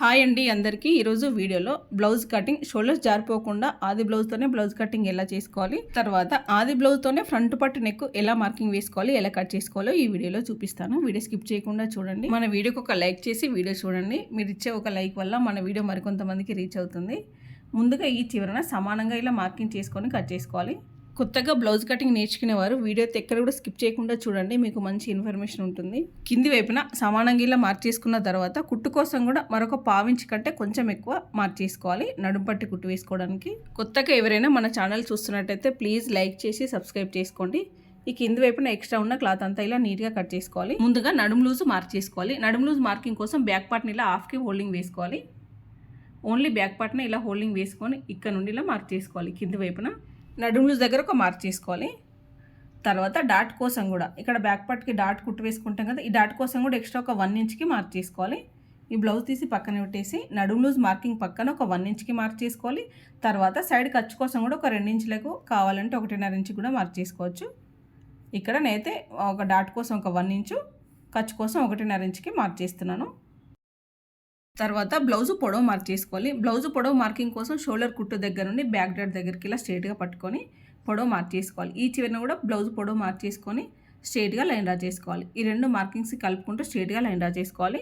Hi అండి అందరికీ. ఈరోజు వీడియోలో బ్లౌజ్ కటింగ్ షోల్డర్స్ జారిపోకుండా ఆది బ్లౌజ్తోనే బ్లౌజ్ కటింగ్ ఎలా చేసుకోవాలి తర్వాత ఆది బ్లౌజ్తోనే ఫ్రంట్ పట్టు నెక్ ఎలా మార్కింగ్ వేసుకోవాలి ఎలా కట్ చేసుకోవాలో ఈ వీడియోలో చూపిస్తాను. వీడియో స్కిప్ చేయకుండా చూడండి. మన వీడియోకి ఒక లైక్ చేసి వీడియో చూడండి. మీరు ఇచ్చే ఒక లైక్ వల్ల మన వీడియో మరికొంతమందికి రీచ్ అవుతుంది. ముందుగా ఈ చివరన సమానంగా ఇలా మార్కింగ్ చేసుకొని కట్ చేసుకోవాలి. కొత్తగా బ్లౌజ్ కటింగ్ నేర్చుకునేవారు. వీడియో ఎక్కడ కూడా స్కిప్ చేయకుండా చూడండి. మీకు మంచి ఇన్ఫర్మేషన్ ఉంటుంది. కింది వైపున సమానంగా ఇలా మార్చేసుకున్న తర్వాత కుట్టు కోసం కూడా మరొక పావించి కంటే కొంచెం ఎక్కువ మార్చేసుకోవాలి నడుం పట్టి కుట్టు వేసుకోవడానికి. కొత్తగా ఎవరైనా మన ఛానల్ చూస్తున్నట్టయితే ప్లీజ్ లైక్ చేసి సబ్స్క్రైబ్ చేసుకోండి. ఈ కింది వైపున ఎక్స్ట్రా ఉన్న క్లాత్ అంతా ఇలా నీట్గా కట్ చేసుకోవాలి. ముందుగా నడుము లూజ్ మార్క్ చేసుకోవాలి. నడుము లూజ్ మార్కింగ్ కోసం బ్యాక్ పార్ట్ని ఇలా హాఫ్కి హోల్డింగ్ వేసుకోవాలి. ఓన్లీ బ్యాక్ పార్ట్ని ఇలా హోల్డింగ్ వేసుకొని ఇక్కడ నుండి ఇలా మార్క్ చేసుకోవాలి. కింది వైపున నడుము లూజ్ దగ్గర ఒక మార్క్ చేసుకోవాలి. తర్వాత డాట్ కోసం కూడా ఇక్కడ బ్యాక్ పార్ట్కి డాట్ కుట్టు వేసుకుంటాం కదా ఈ డాట్ కోసం కూడా ఎక్స్ట్రా ఒక వన్ ఇంచ్కి మార్క్ చేసుకోవాలి. ఈ బ్లౌజ్ తీసి పక్కన పెట్టేసి నడుము లూజ్ మార్కింగ్ పక్కన ఒక వన్ ఇంచ్కి మార్క్ చేసుకోవాలి. తర్వాత సైడ్ ఖర్చు కోసం కూడా ఒక రెండు ఇంచులకు కావాలంటే ఒకటిన్నర ఇంచ్ కూడా మార్క్ చేసుకోవచ్చు. ఇక్కడ నేనైతే ఒక డాట్ కోసం ఒక వన్ ఇంచు ఖర్చు కోసం ఒకటిన్నర ఇంచుకి మార్క్ చేస్తున్నాను. తర్వాత బ్లౌజ్ పొడవు మార్క్ చేసుకోవాలి. బ్లౌజ్ పొడవు మార్కింగ్ కోసం షోల్డర్ కుట్టు దగ్గర నుండి బ్యాక్ డాట్ దగ్గరికి ఇలా స్ట్రేట్గా పట్టుకొని పొడవు మార్క్ చేసుకోవాలి. ఈ చివరిన కూడా బ్లౌజ్ పొడవు మార్క్ చేసుకొని స్ట్రేట్గా లైన్ డ్రా చేసుకోవాలి. ఈ రెండు మార్కింగ్స్ కలుపుకుంటూ స్ట్రేట్గా లైన్ డ్రా చేసుకోవాలి.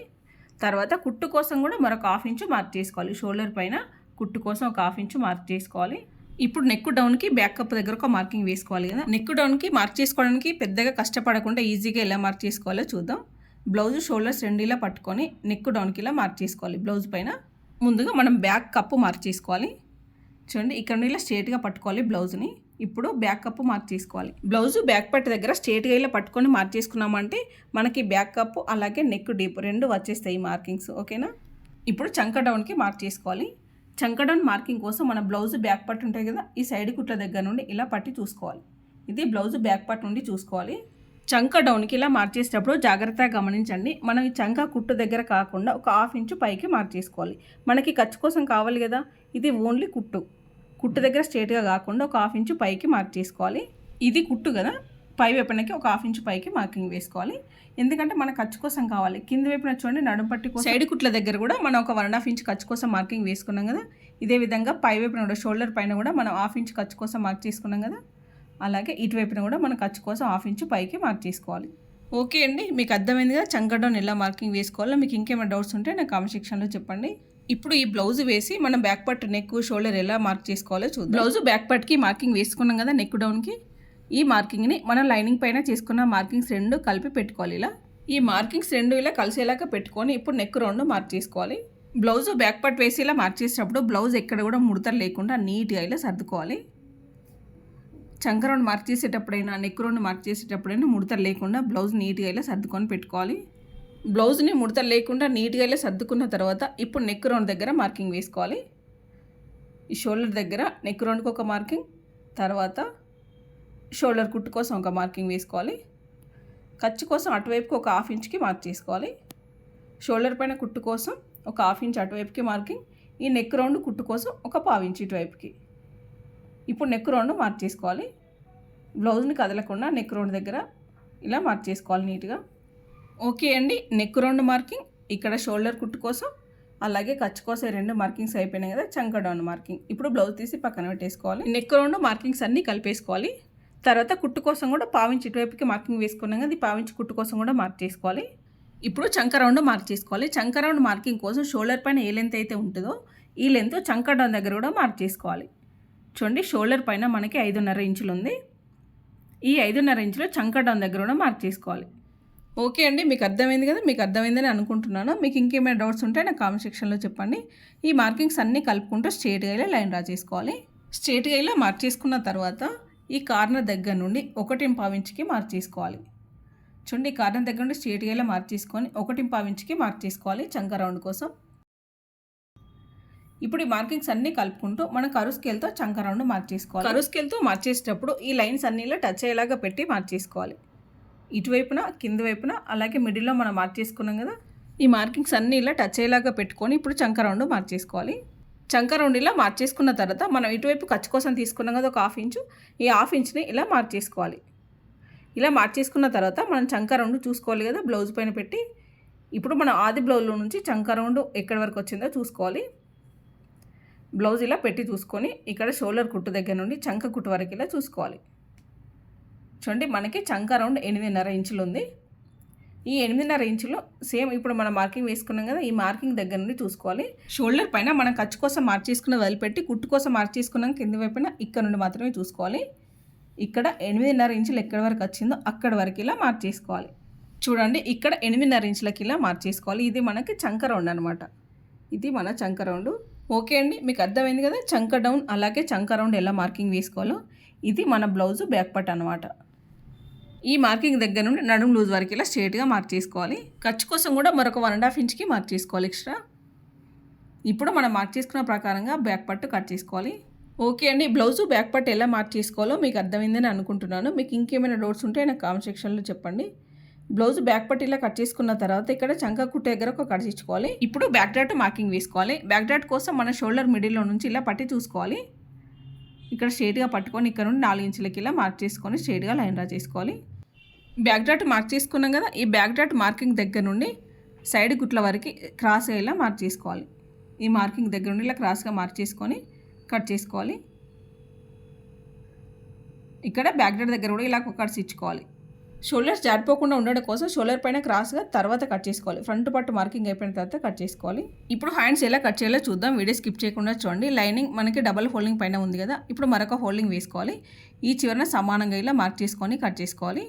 తర్వాత కుట్టు కోసం కూడా మరొక హాఫ్ ఇంచు మార్క్ చేసుకోవాలి. షోల్డర్ పైన కుట్టు కోసం ఒక హాఫ్ ఇంచు మార్క్ చేసుకోవాలి. ఇప్పుడు నెక్ డౌన్కి బ్యాక్ కప్ దగ్గర ఒక మార్కింగ్ వేసుకోవాలి కదా. నెక్ డౌన్కి మార్క్ చేసుకోవడానికి పెద్దగా కష్టపడకుండా ఈజీగా ఎలా మార్క్ చేసుకోవాలో చూద్దాం. బ్లౌజ్ షోల్డర్స్ రెండిలా పట్టుకొని నెక్ డౌన్కి ఇలా మార్క్ చేసుకోవాలి. బ్లౌజ్ పైన ముందుగా మనం బ్యాక్ కప్పు మార్క్ చేసుకోవాలి. చూడండి ఇక్కడ ఇలా స్ట్రేట్గా పట్టుకోవాలి బ్లౌజ్ని. ఇప్పుడు బ్యాక్ కప్పు మార్క్ చేసుకోవాలి. బ్లౌజ్ బ్యాక్ పట్టు దగ్గర స్ట్రేట్గా ఇలా పట్టుకొని మార్క్ చేసుకున్నామంటే మనకి బ్యాక్ కప్పు అలాగే నెక్ డీప్ రెండు వచ్చేస్తాయి మార్కింగ్స్. ఓకేనా? ఇప్పుడు చంక డౌన్కి మార్క్ చేసుకోవాలి. చంక డౌన్ మార్కింగ్ కోసం మన బ్లౌజ్ బ్యాక్ పట్టు ఉంటాయి కదా ఈ సైడ్ కుట్ల దగ్గర నుండి ఇలా పట్టి చూసుకోవాలి. ఇది బ్లౌజ్ బ్యాక్ పట్టు నుండి చూసుకోవాలి. చంక డౌన్కి ఇలా మార్చేసేటప్పుడు జాగ్రత్తగా గమనించండి. మనం ఈ చంక కుట్టు దగ్గర కాకుండా ఒక హాఫ్ ఇంచు పైకి మార్చేసుకోవాలి. మనకి ఖర్చు కోసం కావాలి కదా? ఇది ఓన్లీ కుట్టు. కుట్టు దగ్గర స్ట్రేట్గా కాకుండా ఒక హాఫ్ ఇంచు పైకి మార్చేసుకోవాలి. ఇది కుట్టు కదా? పై వైపునకి ఒక హాఫ్ ఇంచు పైకి మార్కింగ్ వేసుకోవాలి. ఎందుకంటే మన ఖర్చు కోసం కావాలి. కింద వైపున చూడండి నడుము పట్టి సైడ్ కుట్ల దగ్గర కూడా మనం ఒక వన్ అండ్ హాఫ్ ఇంచ్ ఖర్చు కోసం మార్కింగ్ వేసుకున్నాం కదా? ఇదే విధంగా పై వైపున కూడా షోల్డర్ పైన కూడా మనం హాఫ్ ఇంచ్ ఖర్చు కోసం మార్క్ చేసుకున్నాం కదా? అలాగే ఇటువైపున కూడా మనం ఖర్చు కోసం హాఫ్ ఇంచు పైకి మార్క్ చేసుకోవాలి. ఓకే అండి మీకు అర్థమైందిగా చంకడౌన్ ఎలా మార్కింగ్ వేసుకోవాలో మీకు ఇంకేమైనా డౌట్స్ ఉంటే నాకు కామెంట్ సెక్షన్లో చెప్పండి. ఇప్పుడు ఈ బ్లౌజ్ వేసి మనం బ్యాక్ పట్ నెక్ షోల్డర్ ఎలా మార్క్ చేసుకోవాలో చూద్దాం. బ్లౌజ్ బ్యాక్ పట్కి మార్కింగ్ వేసుకున్నాం కదా నెక్ డౌన్కి. ఈ మార్కింగ్ని మనం లైనింగ్ పైన చేసుకున్న మార్కింగ్స్ రెండు కలిపి పెట్టుకోవాలి ఇలా. ఈ మార్కింగ్స్ రెండు ఇలా కలిసేలాగా పెట్టుకొని ఇప్పుడు నెక్ రౌండ్ మార్క్ చేసుకోవాలి. బ్లౌజ్ బ్యాక్ పట్ వేసి ఇలా మార్క్ చేసేటప్పుడు బ్లౌజ్ ఎక్కడ కూడా ముడతలు లేకుండా నీట్గా ఇలా సర్దుకోవాలి. చంక రౌండ్ మార్క్ చేసేటప్పుడైనా నెక్ రౌండ్ మార్క్ చేసేటప్పుడైనా ముడతలు లేకుండా బ్లౌజ్ నీట్గా ఇలా సర్దుకొని పెట్టుకోవాలి. బ్లౌజ్ని ముడతలు లేకుండా నీట్గా ఇలా సర్దుకున్న తర్వాత ఇప్పుడు నెక్ రౌండ్ దగ్గర మార్కింగ్ వేసుకోవాలి. ఈ షోల్డర్ దగ్గర నెక్ రౌండ్కి ఒక మార్కింగ్ తర్వాత షోల్డర్ కుట్టు కోసం ఒక మార్కింగ్ వేసుకోవాలి. ఖర్చు కోసం అటువైపుకి ఒక హాఫ్ ఇంచ్కి మార్క్ చేసుకోవాలి. షోల్డర్ పైన కుట్టు కోసం ఒక హాఫ్ ఇంచ్ అటువైపుకి మార్కింగ్ ఈ నెక్ రౌండ్ కుట్టు కోసం ఒక పావు ఇంచ్ ఇటువైపుకి. ఇప్పుడు నెక్ రౌండ్ మార్క్ చేసుకోవాలి. బ్లౌజ్ని కదలకుండా నెక్ రౌండ్ దగ్గర ఇలా మార్క్ చేసుకోవాలి నీట్గా ఓకే అండి నెక్ రౌండ్ మార్కింగ్ ఇక్కడ షోల్డర్ కుట్టు కోసం అలాగే ఖర్చు కోసం రెండు మార్కింగ్స్ అయిపోయినాయి కదా చంక డౌన్ మార్కింగ్ ఇప్పుడు బ్లౌజ్ తీసి పక్కన పెట్టేసుకోవాలి. నెక్ రౌండ్ మార్కింగ్స్ అన్నీ కలిపేసుకోవాలి. తర్వాత కుట్టు కోసం కూడా పావించి ఇటువైపుకి మార్కింగ్ వేసుకున్నాం కదా ఈ పావించి కుట్టు కోసం కూడా మార్క్ చేసుకోవాలి. ఇప్పుడు చంక రౌండ్ మార్క్ చేసుకోవాలి. చంక రౌండ్ మార్కింగ్ కోసం షోల్డర్ పైన ఏ లెంత్ అయితే ఉంటుందో ఈ లెంత్ చంక డౌన్ దగ్గర కూడా మార్క్ చేసుకోవాలి. చూడండి షోల్డర్ పైన మనకి ఐదున్నర ఇంచులు ఉంది ఈ ఐదున్నర ఇంచులో చంక డౌన్ దగ్గర కూడా మార్క్ చేసుకోవాలి. ఓకే అండి మీకు అర్థమైంది కదా మీకు అర్థమైందని అనుకుంటున్నాను. మీకు ఇంకేమైనా డౌట్స్ ఉంటే నాకు కామెంట్ సెక్షన్లో చెప్పండి. ఈ మార్కింగ్స్ అన్నీ కలుపుకుంటూ స్ట్రేట్గా ఇలా లైన్ డ్రా చేసుకోవాలి. స్ట్రేట్గా ఇలా మార్క్ చేసుకున్న తర్వాత ఈ కార్నర్ దగ్గర నుండి ఒకటి పావించికి మార్క్ చేసుకోవాలి. చూడండి ఈ కార్నర్ దగ్గర నుండి స్ట్రేట్గా ఇలా మార్క్ చేసుకొని ఒకటి పావించికి మార్క్ చేసుకోవాలి చంక రౌండ్ కోసం. ఇప్పుడు ఈ మార్కింగ్స్ అన్నీ కలుపుకుంటూ మనం కరు స్కేల్తో చంక రౌండ్ మార్క్ చేసుకోవాలి. కరు స్కేల్తో మార్చేసేటప్పుడు ఈ లైన్స్ అన్నీ టచ్ అయ్యేలాగా పెట్టి మార్క్ చేసుకోవాలి. ఇటువైపున కింద వైపున అలాగే మిడిల్లో మనం మార్క్ చేసుకున్నాం కదా ఈ మార్కింగ్స్ అన్నీ ఇలా టచ్ అయ్యేలాగా పెట్టుకొని ఇప్పుడు చంక రౌండ్ మార్క్ చేసుకోవాలి. చంక రౌండ్ ఇలా మార్క్ చేసుకున్న తర్వాత మనం ఇటువైపు ఖర్చు కోసం తీసుకున్నాం కదా ఒక హాఫ్ ఇంచు ఈ హాఫ్ ఇంచ్ని ఇలా మార్క్ చేసుకోవాలి. ఇలా మార్క్ చేసుకున్న తర్వాత మనం చంక రౌండ్ చూసుకోవాలి కదా బ్లౌజ్ పైన పెట్టి. ఇప్పుడు మనం ఆది బ్లౌజ్లో నుంచి చంక రౌండ్ ఎక్కడి వరకు వచ్చిందో చూసుకోవాలి. బ్లౌజ్ ఇలా పెట్టి చూసుకొని ఇక్కడ షోల్డర్ కుట్టు దగ్గర నుండి చంక కుట్టు వరకు ఇలా చూసుకోవాలి. చూడండి మనకి చంక రౌండ్ ఎనిమిదిన్నర ఇంచులు ఉంది. ఈ ఎనిమిదిన్నర ఇంచులో సేమ్ ఇప్పుడు మనం మార్కింగ్ వేసుకున్నాం కదా ఈ మార్కింగ్ దగ్గర నుండి చూసుకోవాలి. షోల్డర్ పైన మనం ఖర్చు కోసం మార్క్ చేసుకున్న వదిలిపెట్టి కుట్టు కోసం మార్క్ చేసుకున్నాం కింద వైపున ఇక్కడ నుండి మాత్రమే చూసుకోవాలి. ఇక్కడ ఎనిమిదిన్నర ఇంచులు ఎక్కడి వరకు వచ్చిందో అక్కడ వరకు ఇలా మార్క్ చేసుకోవాలి. చూడండి ఇక్కడ ఎనిమిదిన్నర ఇంచులకి ఇలా మార్క్ చేసుకోవాలి. ఇది మనకి చంక రౌండ్ అనమాట ఇది మన చంక రౌండ్. ఓకే అండి మీకు అర్థమైంది కదా? చంక డౌన్ అలాగే చంక రౌండ్ ఎలా మార్కింగ్ వేసుకోవాలో? ఇది మన బ్లౌజు బ్యాక్ పట్ అనమాట ఈ మార్కింగ్ దగ్గర నుండి నడుము లూజ్ వరకు ఇలా స్ట్రేట్గా మార్క్ చేసుకోవాలి. ఖర్చు కోసం కూడా మరొక వన్ అండ్ హాఫ్ ఇంచ్కి మార్క్ చేసుకోవాలి ఎక్స్ట్రా ఇప్పుడు మనం మార్క్ చేసుకున్న ప్రకారంగా బ్యాక్ పట్టు కట్ చేసుకోవాలి. ఓకే అండి బ్లౌజు బ్యాక్ పట్టు ఎలా మార్క్ చేసుకోవాలో మీకు అర్థమైందని అనుకుంటున్నాను. మీకు ఇంకేమైనా డౌట్స్ ఉంటే నాకు కామెంట్ సెక్షన్లో చెప్పండి. బ్లౌజ్ బ్యాక్ పట్టు ఇలా కట్ చేసుకున్న తర్వాత ఇక్కడ చంక కుట్టు దగ్గర ఒక కట్ ఇచ్చుకోవాలి ఇప్పుడు బ్యాక్ డాట్ మార్కింగ్ వేసుకోవాలి. బ్యాక్ డాట్ కోసం మన షోల్డర్ మిడిల్లో నుంచి ఇలా పట్టి చూసుకోవాలి. ఇక్కడ స్ట్రేట్గా పట్టుకొని ఇక్కడ నుండి నాలుగు ఇంచులకి ఇలా మార్క్ చేసుకొని స్ట్రేట్గా లైన్ డ్రా చేసుకోవాలి. బ్యాక్ డాట్ మార్క్ చేసుకున్నాం కదా ఈ బ్యాక్ డాట్ మార్కింగ్ దగ్గర నుండి సైడ్ గుట్ల వరకు క్రాస్ అయ్యేలా మార్క్ చేసుకోవాలి. ఈ మార్కింగ్ దగ్గర నుండి ఇలా క్రాస్గా మార్క్ చేసుకొని కట్ చేసుకోవాలి. ఇక్కడ బ్యాక్ డాట్ దగ్గర కూడా ఇలా ఒక కట్స్ ఇచ్చుకోవాలి షోల్డర్స్ జారిపోకుండా ఉండడం కోసం షోల్డర్ పైన క్రాస్గా తర్వాత కట్ చేసుకోవాలి. ఫ్రంట్ పట్టు మార్కింగ్ అయిపోయిన తర్వాత కట్ చేసుకోవాలి. ఇప్పుడు హ్యాండ్స్ ఎలా కట్ చేయాలో చూద్దాం. వీడియో స్కిప్ చేయకుండా చూడండి. లైనింగ్ మనకి డబల్ హోల్డింగ్ పైన ఉంది కదా. ఇప్పుడు మరొక హోల్డింగ్ వేసుకోవాలి. ఈ చివరన సమానంగా ఇలా మార్క్ చేసుకొని కట్ చేసుకోవాలి.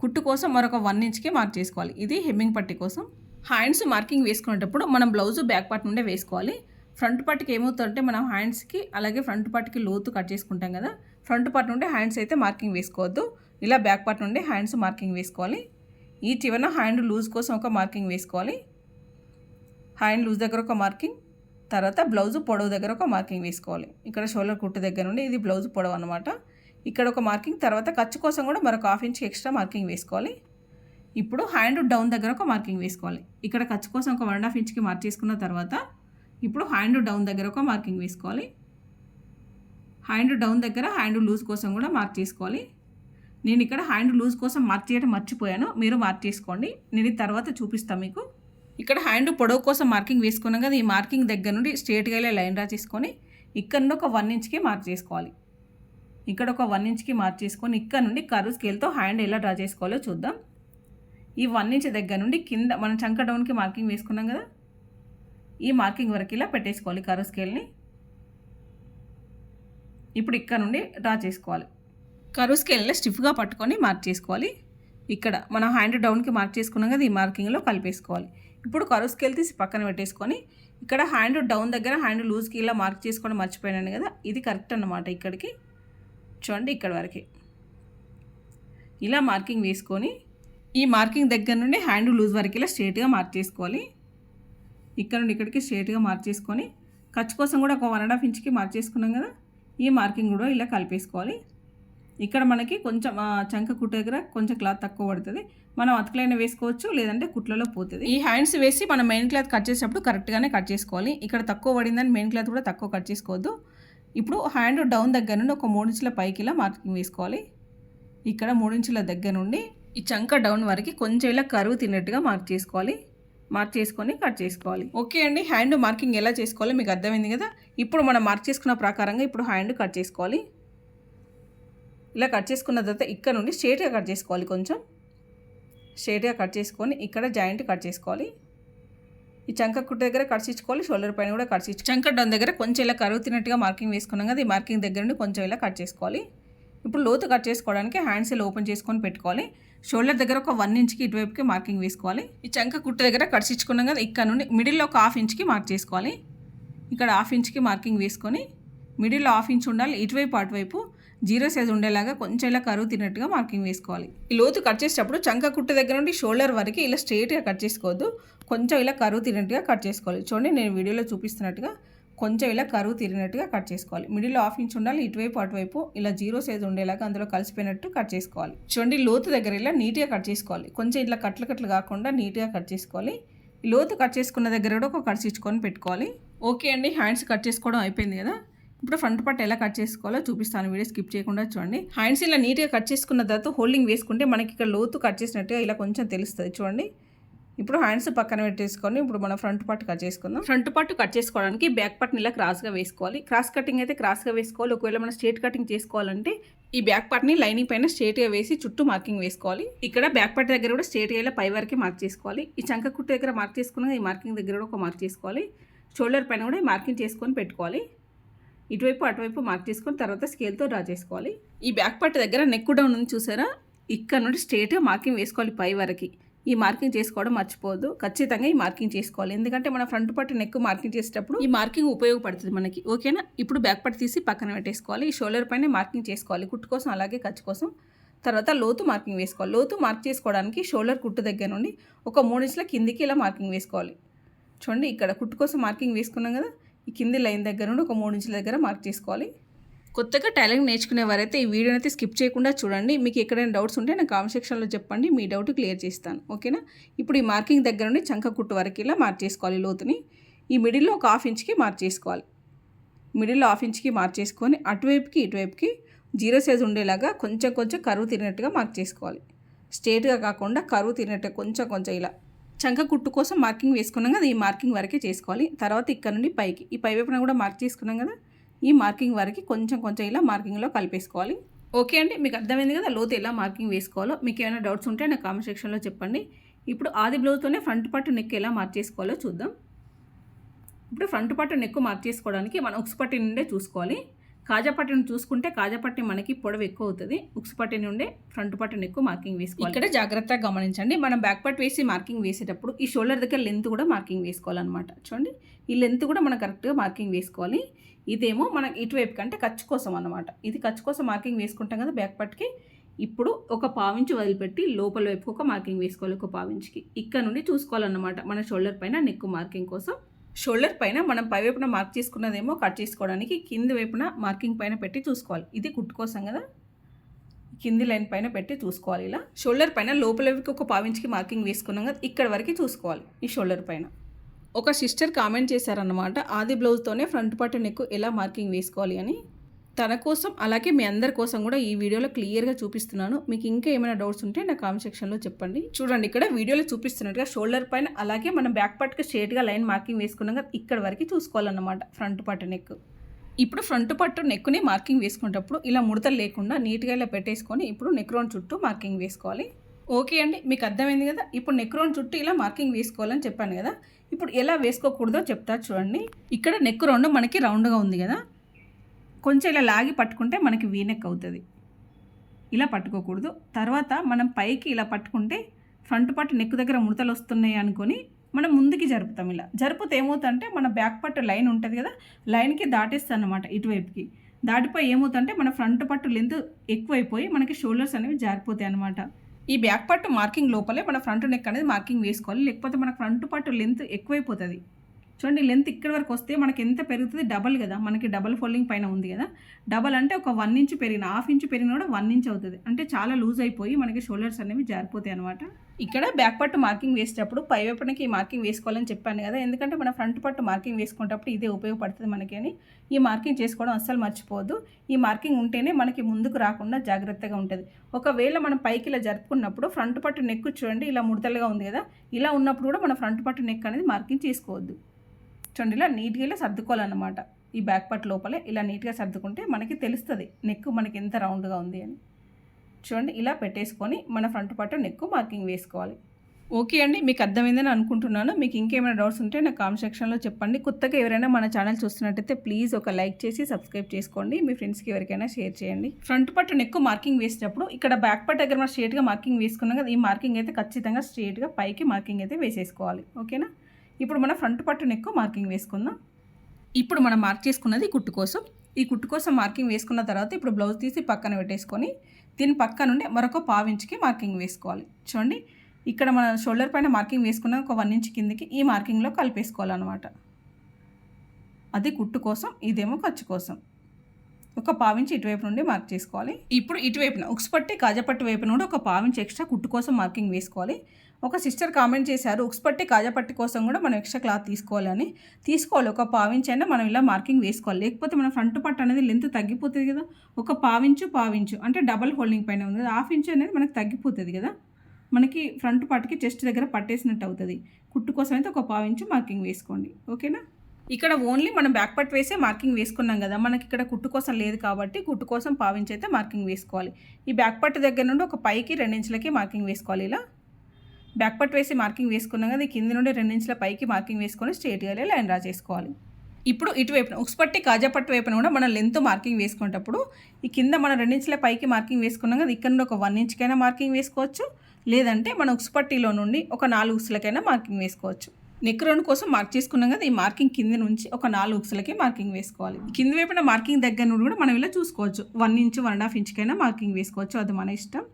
కుట్టు కోసం మరొక వన్ ఇంచ్కి మార్క్ చేసుకోవాలి. ఇది హెమ్మింగ్ పట్టి కోసం. హ్యాండ్స్ మార్కింగ్ వేసుకునేటప్పుడు మనం బ్లౌజ్ బ్యాక్ పార్ట్ నుండే వేసుకోవాలి. ఫ్రంట్ పార్ట్కి ఏమవుతుందంటే మనం హ్యాండ్స్కి అలాగే ఫ్రంట్ పార్ట్కి లోతు కట్ చేసుకుంటాం కదా. ఫ్రంట్ పార్ట్ నుండి హ్యాండ్స్ అయితే మార్కింగ్ వేసుకోవద్దు. ఇలా బ్యాక్ పార్ట్ నుండి హ్యాండ్స్ మార్కింగ్ వేసుకోవాలి. ఈ చివరన హ్యాండ్ లూజ్ కోసం ఒక మార్కింగ్ వేసుకోవాలి. హ్యాండ్ లూజ్ దగ్గర ఒక మార్కింగ్ తర్వాత బ్లౌజ్ పొడవు దగ్గర ఒక మార్కింగ్ వేసుకోవాలి. ఇక్కడ షోల్డర్ కుట్టు దగ్గర నుండి ఇది బ్లౌజ్ పొడవు అనమాట ఇక్కడ ఒక మార్కింగ్ తర్వాత ఖర్చు కోసం కూడా మరొక హాఫ్ ఇంచ్ ఎక్స్ట్రా మార్కింగ్ వేసుకోవాలి. ఇప్పుడు హ్యాండ్ డౌన్ దగ్గర ఒక మార్కింగ్ వేసుకోవాలి. ఇక్కడ ఖర్చు కోసం ఒక వన్ అండ్ హాఫ్ ఇంచ్కి మార్క్ చేసుకున్న తర్వాత ఇప్పుడు హ్యాండ్ డౌన్ దగ్గర ఒక మార్కింగ్ వేసుకోవాలి. హ్యాండ్ డౌన్ దగ్గర హ్యాండ్ లూజ్ కోసం కూడా మార్క్ చేసుకోవాలి. నేను ఇక్కడ హ్యాండ్ లూజ్ కోసం మార్క్ చేయడం మర్చిపోయాను. మీరు మార్క్ చేసుకోండి. నేను తర్వాత చూపిస్తాను మీకు. ఇక్కడ హ్యాండ్ పొడవు కోసం మార్కింగ్ వేసుకున్నాం కదా ఈ మార్కింగ్ దగ్గర నుండి స్ట్రేట్గా ఇలా లైన్ డ్రా చేసుకొని ఇక్కడ నుండి ఒక వన్ ఇంచ్కి మార్క్ చేసుకోవాలి. ఇక్కడ ఒక వన్ ఇంచ్కి మార్క్ చేసుకొని ఇక్కడ నుండి కరువు స్కేల్తో హ్యాండ్ ఎలా డ్రా చేసుకోవాలో చూద్దాం. ఈ వన్ ఇంచ్ దగ్గర నుండి కింద మనం చంక డౌన్కి మార్కింగ్ వేసుకున్నాం కదా ఈ మార్కింగ్ వరకు ఇలా పెట్టేసుకోవాలి కరువు స్కేల్ని. ఇప్పుడు ఇక్కడ నుండి డ్రా చేసుకోవాలి. కరువు స్కేల్ని స్టిఫ్గా పట్టుకొని మార్క్ చేసుకోవాలి. ఇక్కడ మనం హ్యాండ్ డౌన్కి మార్క్ చేసుకున్నాం కదా ఈ మార్కింగ్లో కలిపేసుకోవాలి. ఇప్పుడు కరువు స్కేల్ తీసి పక్కన పెట్టేసుకొని ఇక్కడ హ్యాండ్ డౌన్ దగ్గర హ్యాండ్ లూజ్కి ఇలా మార్క్ చేసుకొని మర్చిపోయాను కదా ఇది కరెక్ట్ అన్నమాట ఇక్కడికి. చూడండి ఇక్కడ వరకు. ఇలా మార్కింగ్ వేసుకొని ఈ మార్కింగ్ దగ్గర నుండి హ్యాండ్ లూజ్ వరకు ఇలా స్ట్రేట్గా మార్క్ చేసుకోవాలి. ఇక్కడ నుండి ఇక్కడికి స్ట్రేట్గా మార్క్ చేసుకొని ఖర్చు కోసం కూడా ఒక వన్ అండ్ హాఫ్ ఇంచ్కి మార్క్ చేసుకున్నాం కదా ఈ మార్కింగ్ కూడా ఇలా కలిపేసుకోవాలి. ఇక్కడ మనకి కొంచెం చంక కుట్ట దగ్గర కొంచెం క్లాత్ తక్కువ పడుతుంది. మనం అతకలైన వేసుకోవచ్చు లేదంటే కుట్లలో పోతుంది. ఈ హ్యాండ్స్ వేసి మనం మెయిన్ క్లాత్ కట్ చేసేటప్పుడు కరెక్ట్గానే కట్ చేసుకోవాలి. ఇక్కడ తక్కువ పడిందని మెయిన్ క్లాత్ కూడా తక్కువ కట్ చేసుకోవద్దు. ఇప్పుడు హ్యాండ్ డౌన్ దగ్గర నుండి ఒక మూడు ఇంచుల పైకి ఇలా మార్కింగ్ వేసుకోవాలి. ఇక్కడ మూడు ఇంచుల దగ్గర నుండి ఈ చంక డౌన్ వరకు కొంచెం ఇలా కరువు తిన్నట్టుగా మార్క్ చేసుకోవాలి. మార్క్ చేసుకొని కట్ చేసుకోవాలి. ఓకే అండి. హ్యాండ్ మార్కింగ్ ఎలా చేసుకోవాలో మీకు అర్థమైంది కదా? ఇప్పుడు మనం మార్క్ చేసుకున్న ప్రకారంగా ఇప్పుడు హ్యాండ్ కట్ చేసుకోవాలి. ఇలా కట్ చేసుకున్న తర్వాత ఇక్కడ నుండి స్ట్రేట్గా కట్ చేసుకోవాలి కొంచెం. స్ట్రేట్గా కట్ చేసుకొని ఇక్కడ జాయింట్ కట్ చేసుకోవాలి. ఈ చంక కుట్ట దగ్గర కట్స్ షోల్డర్ పైన కూడా కట్స్ చంక డౌన్ దగ్గర కొంచెం ఇలా కరువు తిన్నట్టుగా మార్కింగ్ వేసుకున్నాం కదా ఈ మార్కింగ్ దగ్గర నుండి కొంచెం ఇలా కట్ చేసుకోవాలి. ఇప్పుడు లోతు కట్ చేసుకోవడానికి హ్యాండ్స్ ఇలా ఓపెన్ చేసుకొని పెట్టుకోవాలి. షోల్డర్ దగ్గర ఒక వన్ ఇంచ్కి ఇటువైపుకి మార్కింగ్ వేసుకోవాలి. ఈ చంక కుట్టు దగ్గర కడిచిచ్చుకున్నాం ఇచ్చుకున్నాం కదా ఇక్కడ నుండి మిడిల్లో ఒక హాఫ్ ఇంచ్కి మార్క్ చేసుకోవాలి. ఇక్కడ హాఫ్ ఇంచ్కి మార్కింగ్ వేసుకొని మిడిల్లో హాఫ్ ఇంచ్ ఉండాలి ఇటువైపు అటువైపు జీరో సైజ్ ఉండేలాగా కొంచెం ఇలా కరువు తిన్నట్టుగా మార్కింగ్ వేసుకోవాలి. ఈ లోతు కట్ చేసేటప్పుడు చంక కుట్టు దగ్గర నుండి షోల్డర్ వరకు ఇలా స్ట్రేట్గా కట్ చేసుకోవద్దు కొంచెం ఇలా కరువు తిన్నట్టుగా కట్ చేసుకోవాలి. చూడండి నేను వీడియోలో చూపిస్తున్నట్టుగా కొంచెం ఇలా కరువు తిరిగినట్టుగా కట్ చేసుకోవాలి. మిడిల్లో హాఫ్ ఇంచ్ ఉండాలి ఇటువైపు అటువైపు ఇలా జీరో సైజ్ ఉండేలాగా అందులో కలిసిపోయినట్టు కట్ చేసుకోవాలి. చూడండి లోతు దగ్గర ఇలా నీట్గా కట్ చేసుకోవాలి. కొంచెం ఇట్లా కట్లు కట్లు కాకుండా నీట్గా కట్ చేసుకోవాలి. లోతు కట్ చేసుకున్న దగ్గర కూడా ఒక కట్స్ ఇచ్చుకొని పెట్టుకోవాలి. ఓకే అండి హ్యాండ్స్ కట్ చేసుకోవడం అయిపోయింది కదా? ఇప్పుడు ఫ్రంట్ పార్ట్ ఎలా కట్ చేసుకోవాలో చూపిస్తాను. వీడియో స్కిప్ చేయకుండా చూడండి. హ్యాండ్స్ ఇలా నీట్గా కట్ చేసుకున్న తర్వాత హోల్డింగ్ వేసుకుంటే మనకి ఇక్కడ లోతు కట్ చేసినట్టుగా ఇలా కొంచెం తెలుస్తుంది. చూడండి. ఇప్పుడు హ్యాండ్స్ పక్కన పెట్టేసుకొని ఇప్పుడు మనం ఫ్రంట్ పార్ట్ కట్ చేసుకుందాం. ఫ్రంట్ పార్ట్ కట్ చేసుకోవడానికి బ్యాక్ పార్ట్ని ఇలా క్రాస్గా వేసుకోవాలి. క్రాస్ కటింగ్ అయితే క్రాస్గా వేసుకోవాలి. ఒకవేళ మనం స్ట్రేట్ కటింగ్ చేసుకోవాలంటే ఈ బ్యాక్ పార్ట్ని లైనింగ్ పైన స్ట్రేట్గా వేసి చుట్టూ మార్కింగ్ వేసుకోవాలి. ఇక్కడ బ్యాక్ పార్ట్ దగ్గర కూడా స్ట్రేట్గా ఇలా పై వరకే మార్క్ చేసుకోవాలి. ఈ చంక కుట్టు దగ్గర మార్క్ చేసుకున్న ఈ మార్కింగ్ దగ్గర కూడా ఒక మార్క్ చేసుకోవాలి. షోల్డర్ పైన కూడా మార్కింగ్ చేసుకొని పెట్టుకోవాలి. ఇటువైపు అటువైపు మార్క్ చేసుకొని తర్వాత స్కేల్తో డ్రా చేసుకోవాలి. ఈ బ్యాక్ పార్ట్ దగ్గర నెక్ డౌన్ ఉంది చూసారా? ఇక్కడ నుండి స్ట్రేట్గా మార్కింగ్ వేసుకోవాలి పై వరకు. ఈ మార్కింగ్ చేసుకోవడం మర్చిపోవద్దు. ఖచ్చితంగా ఈ మార్కింగ్ చేసుకోవాలి. ఎందుకంటే మన ఫ్రంట్ పార్ట్ నెక్ మార్కింగ్ చేసేటప్పుడు ఈ మార్కింగ్ ఉపయోగపడుతుంది మనకి. ఓకేనా? ఇప్పుడు బ్యాక్ పార్ట్ తీసి పక్కన పెట్టేసుకోవాలి. ఈ షోల్డర్ పైన మార్కింగ్ చేసుకోవాలి. కుట్టు కోసం అలాగే ఖర్చు కోసం. తర్వాత లోతు మార్కింగ్ వేసుకోవాలి. లోతు మార్క్ చేసుకోవడానికి షోల్డర్ కుట్టు దగ్గర నుండి ఒక మూడు ఇంచుల కిందికి ఇలా మార్కింగ్ వేసుకోవాలి. చూడండి ఇక్కడ కుట్టు కోసం మార్కింగ్ వేసుకున్నాం కదా? ఈ కింది లైన్ దగ్గర నుండి ఒక మూడు ఇంచుల దగ్గర మార్క్ చేసుకోవాలి. కొత్తగా టాలెంట్ నేర్చుకునేవారైతే ఈ వీడియోని అయితే స్కిప్ చేయకుండా చూడండి. మీకు ఎక్కడైనా డౌట్స్ ఉంటే నాకు కామెంట్ సెక్షన్లో చెప్పండి. మీ డౌట్ క్లియర్ చేస్తాను. ఓకేనా? ఇప్పుడు ఈ మార్కింగ్ దగ్గర నుండి చంక కుట్టు వరకు ఇలా మార్క్ చేసుకోవాలి లోతుని. ఈ మిడిల్లో ఒక హాఫ్ ఇంచ్కి మార్క్ చేసుకోవాలి. మిడిల్లో హాఫ్ ఇంచ్కి మార్క్ చేసుకొని అటువైపుకి ఇటువైపుకి జీరో సైజ్ ఉండేలాగా కొంచెం కొంచెం కరువు తిరిగినట్టుగా మార్క్ చేసుకోవాలి. స్ట్రేట్గా కాకుండా కరువు తిరిగినట్టు కొంచెం కొంచెం ఇలా. చంక కుట్టు కోసం మార్కింగ్ వేసుకున్నాం కదా ఈ మార్కింగ్ వరకే చేసుకోవాలి. తర్వాత ఇక్కడ నుండి పైకి. ఈ పై వైపున కూడా మార్క్ చేసుకున్నాం కదా ఈ మార్కింగ్ వరకు కొంచెం కొంచెం ఇలా మార్కింగ్లో కలిపేసుకోవాలి. ఓకే అండి మీకు అర్థమైంది కదా లోతు ఎలా మార్కింగ్ వేసుకోవాలో. మీకు ఏమైనా డౌట్స్ ఉంటే నాకు కామెంట్ సెక్షన్లో చెప్పండి. ఇప్పుడు ఆది బ్లౌజ్తోనే ఫ్రంట్ పట్టు నెక్ ఎలా మార్చేసుకోవాలో చూద్దాం. ఇప్పుడు ఫ్రంట్ పట్టు నెక్ మార్చేసుకోవడానికి మనం ఉక్స్ పట్టి నుండే చూసుకోవాలి. కాజాపట్టిని చూసుకుంటే కాజాపట్టి మనకి పొడవు ఎక్కువ అవుతుంది ఉక్స్ పట్టి నుండే ఫ్రంట్ పట్టు ఎక్కువ మార్కింగ్ వేసుకోవాలి. ఇక్కడ జాగ్రత్తగా గమనించండి. మనం బ్యాక్ పట్టు వేసి మార్కింగ్ వేసేటప్పుడు ఈ షోల్డర్ దగ్గర లెంత్ కూడా మార్కింగ్ వేసుకోవాలన్నమాట. చూడండి. ఈ లెంత్ కూడా మనం కరెక్ట్గా మార్కింగ్ వేసుకోవాలి. ఇదేమో మనకి ఇటువైపు కంటే ఖర్చు కోసం అనమాట ఇది ఖర్చు కోసం మార్కింగ్ వేసుకుంటాం కదా బ్యాక్ పట్కి ఇప్పుడు ఒక పావించి వదిలిపెట్టి లోపల వైపు ఒక మార్కింగ్ వేసుకోవాలి ఒక పావించికి. ఇక్కడ నుండి చూసుకోవాలన్నమాట మన షోల్డర్ పైన నెక్ మార్కింగ్ కోసం. షోల్డర్ పైన మనం పై వైపున మార్క్ చేసుకున్నదేమో కట్ చేసుకోవడానికి కింది వైపున మార్కింగ్ పైన పెట్టి చూసుకోవాలి. ఇది కుట్టు కోసం కదా? కింది లైన్ పైన పెట్టి చూసుకోవాలి ఇలా. షోల్డర్ పైన లోపల ఒక పావించికి మార్కింగ్ వేసుకున్నాం కదా ఇక్కడ వరకు చూసుకోవాలి ఈ షోల్డర్ పైన. ఒక సిస్టర్ కామెంట్ చేశారన్నమాట ఆది బ్లౌజ్తోనే ఫ్రంట్ పార్ట్ నెక్ ఎలా మార్కింగ్ వేసుకోవాలి అని. తన కోసం అలాగే మీ అందరి కోసం కూడా ఈ వీడియోలో క్లియర్గా చూపిస్తున్నాను. మీకు ఇంకా ఏమైనా డౌట్స్ ఉంటే నా కామెంట్ సెక్షన్లో చెప్పండి. చూడండి ఇక్కడ వీడియోలో చూపిస్తున్నట్టుగా షోల్డర్ పైన అలాగే మనం బ్యాక్ పార్ట్కి స్ట్రేట్గా లైన్ మార్కింగ్ వేసుకున్నాం కదా ఇక్కడ వరకు చూసుకోవాలన్నమాట ఫ్రంట్ పార్ట్ నెక్. ఇప్పుడు ఫ్రంట్ పట్టు నెక్కుని మార్కింగ్ వేసుకునేటప్పుడు ఇలా ముడతలు లేకుండా నీట్గా ఇలా పెట్టేసుకొని ఇప్పుడు నెక్ రౌండ్ చుట్టూ మార్కింగ్ వేసుకోవాలి. ఓకే అండి మీకు అర్థమైంది కదా? ఇప్పుడు నెక్ రౌండ్ చుట్టూ ఇలా మార్కింగ్ వేసుకోవాలని చెప్పాను కదా? ఇప్పుడు ఎలా వేసుకోకూడదో చెప్తా చూడండి. ఇక్కడ నెక్ రౌండ్ మనకి రౌండ్గా ఉంది కదా? కొంచెం ఇలా లాగి పట్టుకుంటే మనకి వీనెక్ అవుతుంది. ఇలా పట్టుకోకూడదు. తర్వాత మనం పైకి ఇలా పట్టుకుంటే ఫ్రంట్ పట్టు నెక్ దగ్గర ముడతలు వస్తున్నాయి అనుకొని మనం ముందుకి జరుపుతాం ఇలా. జరుపుతే ఏమవుతుందంటే మన బ్యాక్ పట్టు లైన్ ఉంటుంది కదా లైన్కి దాటేస్తాను అనమాట ఇటువైపుకి. దాటిపోయి ఏమవుతుందంటే మన ఫ్రంట్ పట్టు లెంత్ ఎక్కువైపోయి మనకి షోల్డర్స్ అనేవి జారిపోతాయి అనమాట ఈ బ్యాక్ పట్టు మార్కింగ్ లోపలే మన ఫ్రంట్ నెక్ అనేది మార్కింగ్ వేసుకోవాలి. లేకపోతే మన ఫ్రంట్ పట్టు లెంత్ ఎక్కువైపోతుంది. చూడండి లెంత్ ఇక్కడ వరకు వస్తే మనకి ఎంత పెరుగుతుంది? డబల్ కదా. మనకి డబల్ ఫోల్డింగ్ పైన ఉంది కదా. డబల్ అంటే ఒక వన్ ఇంచ్ పెరిగిన హాఫ్ ఇంచ్ పెరిగిన కూడా వన్ ఇంచ్ అవుతుంది. అంటే చాలా లూజ్ అయిపోయి మనకి షోల్డర్స్ అనేవి జారిపోతాయి అనమాట ఇక్కడ బ్యాక్ పట్టు మార్కింగ్ వేసేటప్పుడు పై వైపునకి ఈ మార్కింగ్ వేసుకోవాలని చెప్పాను కదా. ఎందుకంటే మన ఫ్రంట్ పట్టు మార్కింగ్ వేసుకునేటప్పుడు ఇదే ఉపయోగపడుతుంది మనకి అని. ఈ మార్కింగ్ చేసుకోవడం అస్సలు మర్చిపోవద్దు. ఈ మార్కింగ్ ఉంటేనే మనకి ముందుకు రాకుండా జాగ్రత్తగా ఉంటుంది. ఒకవేళ మనం పైకి ఇలా జరుపుకున్నప్పుడు ఫ్రంట్ పట్టు నెక్ చూడండి ఇలా ముడతలుగా ఉంది కదా. ఇలా ఉన్నప్పుడు కూడా మన ఫ్రంట్ పట్టు నెక్ అనేది మార్కింగ్ చేసుకోవద్దు. చూడండి ఇలా నీట్గా ఇలా సర్దుకోవాలన్నమాట. ఈ బ్యాక్ పార్ట్ లోపలే ఇలా నీట్గా సర్దుకుంటే మనకి తెలుస్తుంది నెక్ మనకి ఎంత రౌండ్గా ఉంది అని. చూడండి ఇలా పెట్టేసుకొని మన ఫ్రంట్ పార్ట్ నెక్ మార్కింగ్ వేసుకోవాలి. ఓకే అండి మీకు అర్థమైందని అనుకుంటున్నాను. మీకు ఇంకేమైనా డౌట్స్ ఉంటే నాకు కామెంట్ సెక్షన్లో చెప్పండి. కొత్తగా ఎవరైనా మన ఛానల్ చూస్తున్నట్టయితే ప్లీజ్ ఒక లైక్ చేసి సబ్స్క్రైబ్ చేసుకోండి. మీ ఫ్రెండ్స్కి ఎవరికైనా షేర్ చేయండి. ఫ్రంట్ పట్టు నెక్ మార్కింగ్ వేసేటప్పుడు ఇక్కడ బ్యాక్ పట్టు దగ్గర మనం స్ట్రేట్గా మార్కింగ్ వేసుకున్నాం కదా ఈ మార్కింగ్ అయితే ఖచ్చితంగా స్ట్రేట్గా పైకి మార్కింగ్ అయితే వేసేసుకోవాలి. ఓకేనా? ఇప్పుడు మనం ఫ్రంట్ పట్టు నెక్ మార్కింగ్ వేసుకుందాం. ఇప్పుడు మనం మార్క్ చేసుకున్నది కుట్టు కోసం. ఈ కుట్టు కోసం మార్కింగ్ వేసుకున్న తర్వాత ఇప్పుడు బ్లౌజ్ తీసి పక్కన పెట్టేసుకొని దీని పక్క నుండి మరొక పావించికి మార్కింగ్ వేసుకోవాలి. చూడండి ఇక్కడ మన షోల్డర్ పైన మార్కింగ్ వేసుకున్న ఒక వన్ ఇంచ్ కిందికి ఈ మార్కింగ్లో కలిపేసుకోవాలన్నమాట. అది కుట్టు కోసం ఇదేమో ఖర్చు కోసం. ఒక పావించి ఇటువైపు నుండి మార్క్ చేసుకోవాలి. ఇప్పుడు ఇటువైపున ఉక్స్ పట్టి కాజపట్టి వైపున కూడా ఒక పావించి ఎక్స్ట్రా కుట్టు కోసం మార్కింగ్ వేసుకోవాలి. ఒక సిస్టర్ కామెంట్ చేశారు ఉక్స్ పట్టి కాజపట్టి కోసం కూడా మనం ఎక్స్ట్రా క్లాత్ తీసుకోవాలని తీసుకోవాలి ఒక పావించి అయినా మనం ఇలా మార్కింగ్ వేసుకోవాలి. లేకపోతే మన ఫ్రంట్ పట్టు అనేది లెంత్ తగ్గిపోతుంది కదా. ఒక పావించు పావించు. అంటే డబల్ హోల్డింగ్ పైన ఉంది. కదా హాఫ్ ఇంచు అనేది మనకు తగ్గిపోతుంది కదా. మనకి ఫ్రంట్ పార్ట్కి చెస్ట్ దగ్గర పట్టేసినట్టు అవుతుంది. కుట్టు కోసం అయితే ఒక పావు ఇంచు మార్కింగ్ వేసుకోండి. ఓకేనా? ఇక్కడ ఓన్లీ మనం బ్యాక్ పట్ వేసే మార్కింగ్ వేసుకున్నాం కదా. మనకి ఇక్కడ కుట్టు కోసం లేదు కాబట్టి కుట్టు కోసం పావించి అయితే మార్కింగ్ వేసుకోవాలి. ఈ బ్యాక్ పట్టు దగ్గర నుండి ఒక పైకి రెండించులకి మార్కింగ్ వేసుకోవాలి ఇలా. బ్యాక్ పట్ వేసి మార్కింగ్ వేసుకున్నాం కదా కింద నుండి నుండి రెండించుల పైకి మార్కింగ్ వేసుకొని స్ట్రేట్గా లైన్ డ్రా చేసుకోవాలి. ఇప్పుడు ఇటువైపున ఉక్స్పట్టి కాజాపట్టు వైపున కూడా మనం లెంత్ మార్కింగ్ వేసుకునేటప్పుడు ఈ కింద మనం రెండించుల పైకి మార్కింగ్ వేసుకున్నాం కదా ఇక్కడ నుండి ఒక వన్ ఇంచ్కైనా మార్కింగ్ వేసుకోవచ్చు. లేదంటే మన ఉక్స్పట్టిలో నుండి ఒక నాలుగు ఉక్సులకైనా మార్కింగ్ వేసుకోవచ్చు. నెక్ రౌండ్ కోసం మార్క్ చేసుకున్నాం కదా ఈ మార్కింగ్ కింద నుంచి ఒక నాలుగు ఉక్సులకి మార్కింగ్ వేసుకోవాలి. కింద వైపున మార్కింగ్ దగ్గర నుండి కూడా మనం ఇలా చూసుకోవచ్చు. One inch one and half ఇంచ్కైనా marking వేసుకోవచ్చు అది మన ఇష్టం.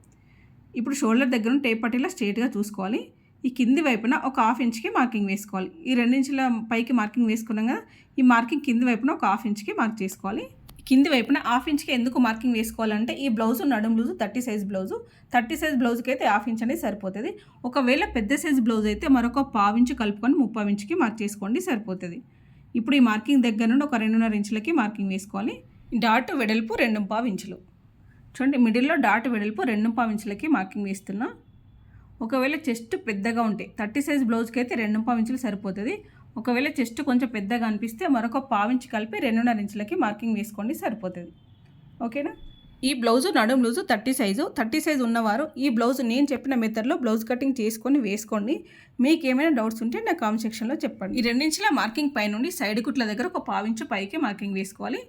ఇప్పుడు షోల్డర్ దగ్గర నుండి టేప్ పట్టేలా స్ట్రేట్గా చూసుకోవాలి. ఈ కింది వైపున ఒక హాఫ్ ఇంచ్కి మార్కింగ్ వేసుకోవాలి. ఈ రెండించుల పైకి మార్కింగ్ వేసుకున్నాం కదా ఈ మార్కింగ్ కింది వైపున ఒక హాఫ్ ఇంచ్కి మార్క్ చేసుకోవాలి. కింది వైపున హాఫ్ ఇంచ్కి ఎందుకు మార్కింగ్ వేసుకోవాలంటే ఈ బ్లౌజ్ నడుం blouse thirty size blouse. Thirty size బ్లౌజ్కి అయితే హాఫ్ ఇంచ్ అనేది సరిపోతుంది. ఒకవేళ పెద్ద సైజ్ బ్లౌజ్ అయితే మరొక పావు ఇంచు కలుపుకొని ముప్పై ఇంచుకి మార్క్ చేసుకోండి సరిపోతుంది. ఇప్పుడు ఈ మార్కింగ్ దగ్గర నుండి ఒక రెండున్నర ఇంచులకి మార్కింగ్ వేసుకోవాలి. డాట్ వెడల్పు రెండు పావు ఇంచులు. చూడండి మిడిల్లో డాట్ వెడల్పు రెండు ఇంచులకి మార్కింగ్ వేస్తున్నా. ఒకవేళ చెస్ట్ పెద్దగా ఉంటే థర్టీ సైజ్ బ్లౌజ్కి అయితే రెండు ఇంచులు సరిపోతుంది. ఒకవేళ చెస్ట్ కొంచెం పెద్దగా అనిపిస్తే మరొక పావించి కలిపి రెండున్నర ఇంచులకి మార్కింగ్ వేసుకోండి సరిపోతుంది. ఓకేనా? ఈ బ్లౌజు నడుం blouse thirty size. Thirty size ఉన్నవారు ఈ బ్లౌజ్ నేను చెప్పిన మెథడ్లో బ్లౌజ్ కటింగ్ చేసుకొని వేసుకోండి. మీకు ఏమైనా డౌట్స్ ఉంటే నా కామెంట్ సెక్షన్లో చెప్పండి. ఈ రెండించుల మార్కింగ్ పై నుండి సైడ్ కుట్ల దగ్గర ఒక పావించు పైకి మార్కింగ్ వేసుకోవాలి.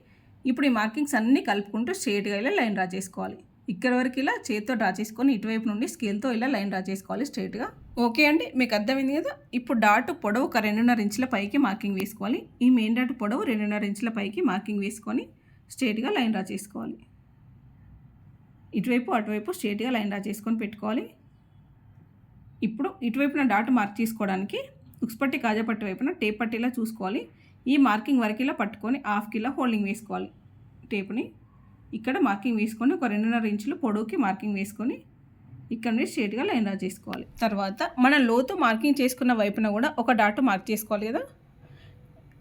ఇప్పుడు ఈ మార్కింగ్స్ అన్నీ కలుపుకుంటూ స్ట్రేట్గా ఇలా లైన్ డ్రా చేసుకోవాలి. ఇక్కడ వరకు ఇలా చేతితో డ్రా చేసుకొని ఇటువైపు నుండి స్కేల్తో ఇలా లైన్ డ్రా చేసుకోవాలి స్ట్రేట్గా. ఓకే అండి మీకు అర్థమైంది కదా? ఇప్పుడు డాట్ పొడవు ఒక రెండున్నర ఇంచుల పైకి మార్కింగ్ వేసుకోవాలి. ఈ మెయిన్ డాట్ పొడవు రెండున్నర ఇంచుల పైకి మార్కింగ్ వేసుకొని స్ట్రైట్గా లైన్ డ్రా చేసుకోవాలి. ఇటువైపు అటువైపు స్ట్రేట్గా లైన్ డ్రా చేసుకొని పెట్టుకోవాలి. ఇప్పుడు ఇటువైపున డాట్ మార్క్ చేసుకోవడానికి ఉక్స్పట్టి కాజాపట్టి వైపున టేప్ పట్టిలా చూసుకోవాలి. ఈ మార్కింగ్ వరకు ఇలా పట్టుకొని హాఫ్ కిలో హోల్డింగ్ వేసుకోవాలి. టేప్ని ఇక్కడ మార్కింగ్ వేసుకొని ఒక రెండున్నర ఇంచులు పొడవుకి మార్కింగ్ వేసుకొని ఇక్కడ నుండి స్ట్రేట్గా లైన్ డ్రా చేసుకోవాలి. తర్వాత మనం లోతు మార్కింగ్ చేసుకున్న వైపున కూడా ఒక డాట్ మార్క్ చేసుకోవాలి కదా?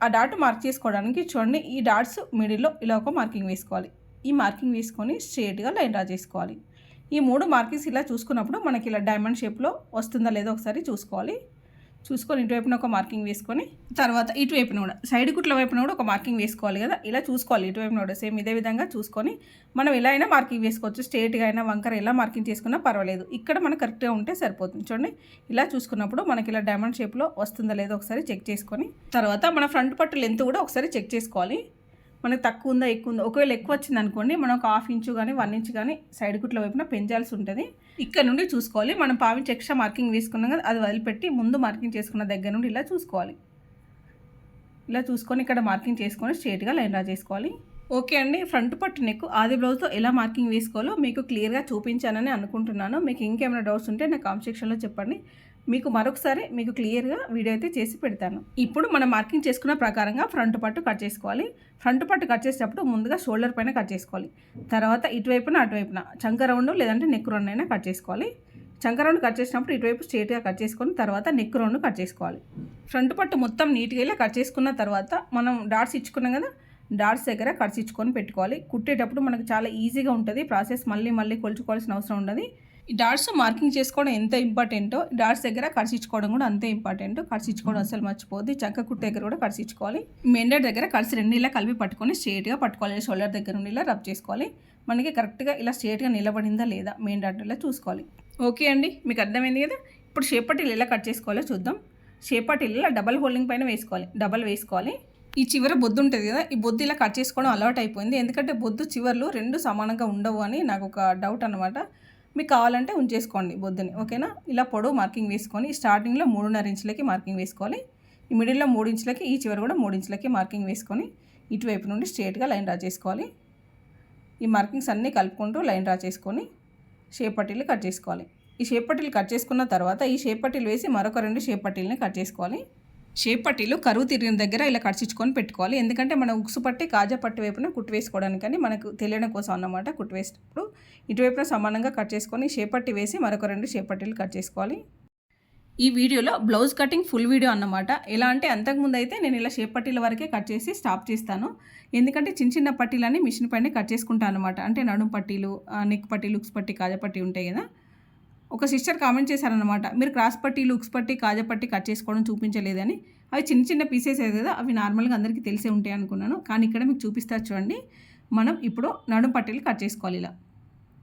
ఆ డాట్ మార్క్ చేసుకోవడానికి చూడండి ఈ డాట్స్ మిడిల్లో ఇలా ఒక మార్కింగ్ వేసుకోవాలి. ఈ మార్కింగ్ వేసుకొని స్ట్రేట్గా లైన్ డ్రా చేసుకోవాలి. ఈ మూడు మార్కింగ్స్ ఇలా చూసుకున్నప్పుడు మనకి ఇలా డైమండ్ షేప్లో వస్తుందా లేదో ఒకసారి చూసుకోవాలి. చూసుకొని ఇటువైపున ఒక మార్కింగ్ వేసుకొని తర్వాత ఇటువైపున కూడా సైడ్ కుట్ల వైపున కూడా ఒక మార్కింగ్ వేసుకోవాలి కదా ఇలా చూసుకోవాలి ఇటువైపున కూడా సేమ్ ఇదే విధంగా చూసుకొని మనం ఎలా అయినా మార్కింగ్ వేసుకోవచ్చు స్ట్రేట్గా అయినా వంకర ఎలా మార్కింగ్ చేసుకున్నా పర్వాలేదు. ఇక్కడ మనకు కరెక్ట్గా ఉంటే సరిపోతుంది. చూడండి ఇలా చూసుకున్నప్పుడు మనకి ఇలా డైమండ్ షేప్లో వస్తుందా లేదో ఒకసారి చెక్ చేసుకొని తర్వాత మన ఫ్రంట్ పట్టు లెంత్ కూడా ఒకసారి చెక్ చేసుకోవాలి. మనకు తక్కువ ఉందా ఎక్కువ ఉందా ఒకవేళ ఎక్కువ వచ్చింది అనుకోండి మనం ఒక హాఫ్ ఇంచు కానీ వన్ ఇంచ్ కానీ సైడ్ కుట్ల వైపున పెంచాల్సి ఉంటుంది. ఇక్కడ నుండి చూసుకోవాలి. మనం పావించి ఎక్స్ట్రా మార్కింగ్ వేసుకున్నాం కదా అది వదిలిపెట్టి ముందు మార్కింగ్ చేసుకున్న దగ్గర నుండి ఇలా చూసుకోవాలి. ఇలా చూసుకొని ఇక్కడ మార్కింగ్ చేసుకొని స్ట్రేట్గా లైన్ డ్రా చేసుకోవాలి. ఓకే అండి ఫ్రంట్ పట్టు నెక్ ఆది బ్లౌజ్తో ఎలా మార్కింగ్ వేసుకోవాలో మీకు క్లియర్గా చూపించానని అనుకుంటున్నాను. మీకు ఇంకేమైనా డౌట్స్ ఉంటే నా కామెంట్ సెక్షన్లో చెప్పండి. మీకు మరొకసారి మీకు క్లియర్గా వీడియో అయితే చేసి పెడతాను. ఇప్పుడు మనం మార్కింగ్ చేసుకున్న ప్రకారంగా ఫ్రంట్ పట్టు కట్ చేసుకోవాలి. ఫ్రంట్ పట్టు కట్ చేసేటప్పుడు ముందుగా షోల్డర్ పైన కట్ చేసుకోవాలి. తర్వాత ఇటువైపున అటువైపున చంక రౌండ్ లేదంటే నెక్ రౌండ్ అయినా కట్ చేసుకోవాలి. చంక రౌండ్ కట్ చేసినప్పుడు ఇటువైపు స్ట్రేట్గా కట్ చేసుకొని తర్వాత నెక్ రౌండ్ కట్ చేసుకోవాలి. ఫ్రంట్ పట్టు మొత్తం నీట్గా ఇలా కట్ చేసుకున్న తర్వాత మనం డాట్స్ ఇచ్చుకున్నాం కదా డాట్స్ దగ్గర కట్స్ ఇచ్చుకొని పెట్టుకోవాలి. కుట్టేటప్పుడు మనకు చాలా ఈజీగా ఉంటుంది. ప్రాసెస్ మళ్ళీ మళ్ళీ కొలుచుకోవాల్సిన అవసరం ఉండదు. ఈ డాట్స్ మార్కింగ్ చేసుకోవడం ఎంత ఇంపార్టెంటో డాట్స్ దగ్గర కడిచిచ్చుకోవడం కూడా అంతే ఇంపార్టెంట్. కడిచిచ్చుకోవడం అసలు మర్చిపోద్ది చక్క కుట్టు దగ్గర కూడా కడిచిచ్చుకోవాలి మెండర్ దగ్గర కడిసి రెండు ఇలా కలిపి పట్టుకొని స్ట్రేట్గా పట్టుకోవాలి. షోల్డర్ దగ్గర నుండి ఇలా రబ్ చేసుకోవాలి. మనకి కరెక్ట్గా ఇలా స్ట్రేట్గా నిలబడిందా లేదా మెయిన్ డాట్ ఇలా చూసుకోవాలి. ఓకే అండి మీకు అర్థమైంది కదా? ఇప్పుడు షేపటిల్ ఎలా కట్ చేసుకోవాలో చూద్దాం. షేపటిల్ ఇలా డబల్ హోల్డింగ్ పైన వేసుకోవాలి. డబల్ వేసుకోవాలి. ఈ చివర బొద్దు ఉంటుంది కదా ఈ బొద్దు ఇలా కట్ చేసుకోవడం అలవాటు అయిపోయింది ఎందుకంటే బొద్దు చివర్లు రెండు సమానంగా ఉండవు అని నాకు ఒక డౌట్ అనమాట మీకు కావాలంటే ఉంచేసుకోండి బొద్దుని ఓకేనా? ఇలా పొడవు మార్కింగ్ వేసుకొని స్టార్టింగ్లో మూడున్నర ఇంచులకి మార్కింగ్ వేసుకోవాలి. ఈ మిడిల్లో మూడు ఇంచులకి ఈ చివరి కూడా మూడు ఇంచులకి మార్కింగ్ వేసుకొని ఇటువైపు నుండి స్ట్రేట్గా లైన్ డ్రా చేసుకోవాలి. ఈ మార్కింగ్స్ అన్నీ కలుపుకుంటూ లైన్ డ్రా చేసుకొని షేప్ పట్టీలు కట్ చేసుకోవాలి. ఈ షేప్ పట్టీలు కట్ చేసుకున్న తర్వాత ఈ షేప్ పట్టీలు వేసి మరొక రెండు షేప్ పట్టీలని కట్ చేసుకోవాలి. షేప్ పట్టీలు కరువు తిరిగిన దగ్గర ఇలా కడిచించుకొని పెట్టుకోవాలి. ఎందుకంటే మనం ఉక్సు పట్టి కాజా పట్టి వైపున కుట్టు వేసుకోవడానికని మనకు తెలియడం కోసం అన్నమాట కుట్టు వేసినప్పుడు ఇటువైపున సమానంగా కట్ చేసుకొని షేప్ పట్టి వేసి మరొక రెండు షేప్ పట్టీలు కట్ చేసుకోవాలి. ఈ వీడియోలో బ్లౌజ్ కటింగ్ ఫుల్ వీడియో అన్నమాట. ఎలా అంటే అంతకుముందు అయితే నేను ఇలా షేప్ పట్టీల వరకే కట్ చేసి స్టాప్ చేస్తాను. ఎందుకంటే చిన్న చిన్న పట్టీలన్నీ మిషన్ పైన కట్ చేసుకుంటాను అనమాట అంటే నడుము పట్టీలు నెక్ పట్టీలు ఉక్స్ పట్టి కాజా పట్టి ఉంటాయి కదా. ఒక సిస్టర్ కామెంట్ చేశారనమాట మీరు క్రాస్ పట్టి లుక్స్ పట్టి కాజా పట్టి కట్ చేసుకోవడం చూపించలేదని. అవి చిన్న చిన్న పీసెస్ అయితే అవి నార్మల్గా అందరికీ తెలిసే ఉంటాయి అనుకున్నాను. కానీ ఇక్కడ మీకు చూపిస్తా చూడండి. మనం ఇప్పుడు నడుం పట్టీలు కట్ చేసుకోవాలి ఇలా.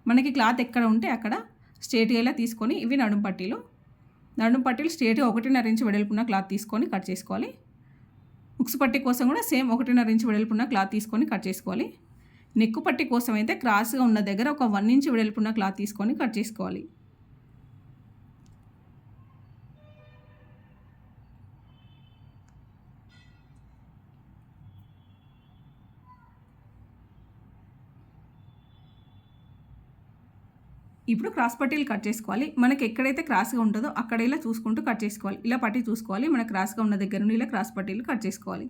మనకి క్లాత్ ఎక్కడ ఉంటే అక్కడ స్ట్రేట్గా ఇలా తీసుకొని ఇవి నడుం పట్టీలు. నడుం పట్టీలు స్ట్రేట్గా ఒకటిన్నర ఇంచు వెడల్పున్న క్లాత్ తీసుకొని కట్ చేసుకోవాలి. ఉక్స్ పట్టి కోసం కూడా సేమ్ ఒకటిన్నర ఇంచు వెడల్పున్న క్లాత్ తీసుకొని కట్ చేసుకోవాలి. నెక్కు పట్టి కోసం అయితే క్రాస్గా ఉన్న దగ్గర ఒక వన్ ఇంచ్ వెడల్పున్న క్లాత్ తీసుకొని కట్ చేసుకోవాలి. ఇప్పుడు క్రాస్ పట్టీలు కట్ చేసుకోవాలి. మనకి ఎక్కడైతే క్రాస్గా ఉంటుందో అక్కడ ఇలా చూసుకుంటూ కట్ చేసుకోవాలి. ఇలా పట్టి చూసుకోవాలి. మన క్రాస్గా ఉన్న దగ్గర నుండి ఇలా క్రాస్ పట్టీలు కట్ చేసుకోవాలి.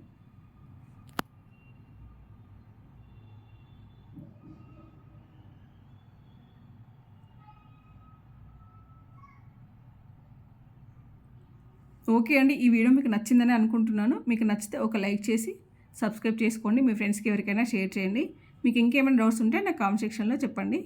ఓకే అండి. ఈ వీడియో మీకు నచ్చిందని అనుకుంటున్నాను. మీకు నచ్చితే ఒక లైక్ చేసి సబ్స్క్రైబ్ చేసుకోండి. మీ ఫ్రెండ్స్కి ఎవరికైనా షేర్ చేయండి. మీకు ఇంకేమైనా డౌట్స్ ఉంటే నాకు కామెంట్ సెక్షన్లో చెప్పండి.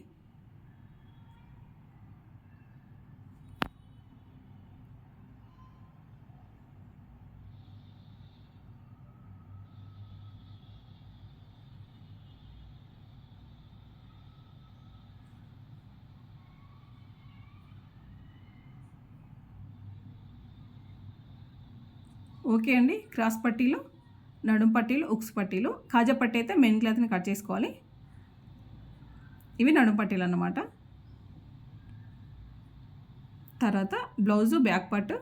ఓకే అండి. క్రాస్ పట్టీలు నడుం పట్టీలు ఉక్స్ పట్టీలు. కాజా పట్టీ అయితే మెయిన్ క్లాత్ని కట్ చేసుకోవాలి. ఇవి నడుం పట్టీలు అన్నమాట. తర్వాత బ్లౌజు బ్యాక్ పట్టు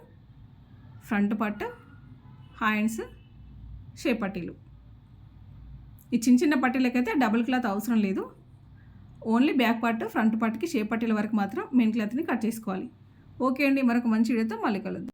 ఫ్రంట్ పట్టు హ్యాండ్స్ షేప్ పట్టీలు. ఈ చిన్న చిన్న పట్టీలకైతే డబుల్ క్లాత్ అవసరం లేదు. ఓన్లీ బ్యాక్ పార్ట్ ఫ్రంట్ పార్ట్కి షేప్ పట్టీల వరకు మాత్రం మెయిన్ క్లాత్ని కట్ చేసుకోవాలి. ఓకే అండి. మరొక మంచి వీడియోతో మళ్ళీ కలుద్దాం.